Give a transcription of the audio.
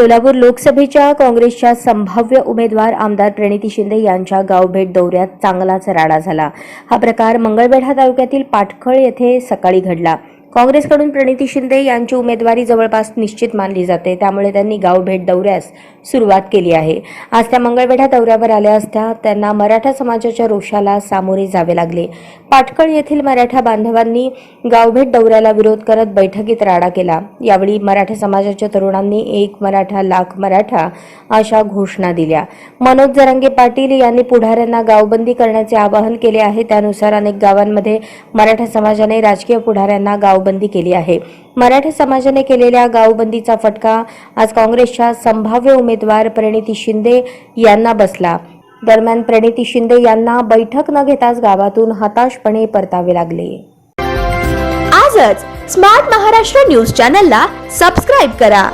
सोलापूर लोकसभेच्या काँग्रेसच्या संभाव्य उमेदवार आमदार प्रणिती शिंदे यांच्या गावभेट दौऱ्यात चांगलाच राडा झाला. हा प्रकार मंगळवेढा तालुक्यातील पाटखळ येथे सकाळी घडला. काँग्रेसकडून प्रणिती शिंदे यांची उमेदवारी जवळपास निश्चित मानली जाते. त्यामुळे त्यांनी गावभेट दौऱ्यास सुरुवात केली आहे. आज त्या मंगळवेढा दौऱ्यावर आल्या असता त्यांना मराठा समाजाच्या रोषाला सामोरे जावे लागले. पाटकळ येथील मराठा बांधवांनी गावभेट दौऱ्याला विरोध करत बैठकीत राडा केला. यावेळी मराठा समाजाच्या तरुणांनी एक मराठा लाख मराठा अशा घोषणा दिल्या. मनोज जरांगे पाटील यांनी पुढाऱ्यांना गावबंदी करण्याचे आवाहन केले आहे. त्यानुसार अनेक गावांमध्ये मराठा समाजाने राजकीय पुढाऱ्यांना गाव गावबंदी केली आहे. मराठा समाजाने केलेल्या गावबंदीचा फटका आज काँग्रेसच्या संभाव्य उमेदवार प्रणिती शिंदे यांना बसला. दरम्यान प्रणिती शिंदे यांना बैठक न घेताच गावातून हताशपणे परतावे लागले. आजच स्मार्ट महाराष्ट्र न्यूज चॅनलला सबस्क्राईब करा.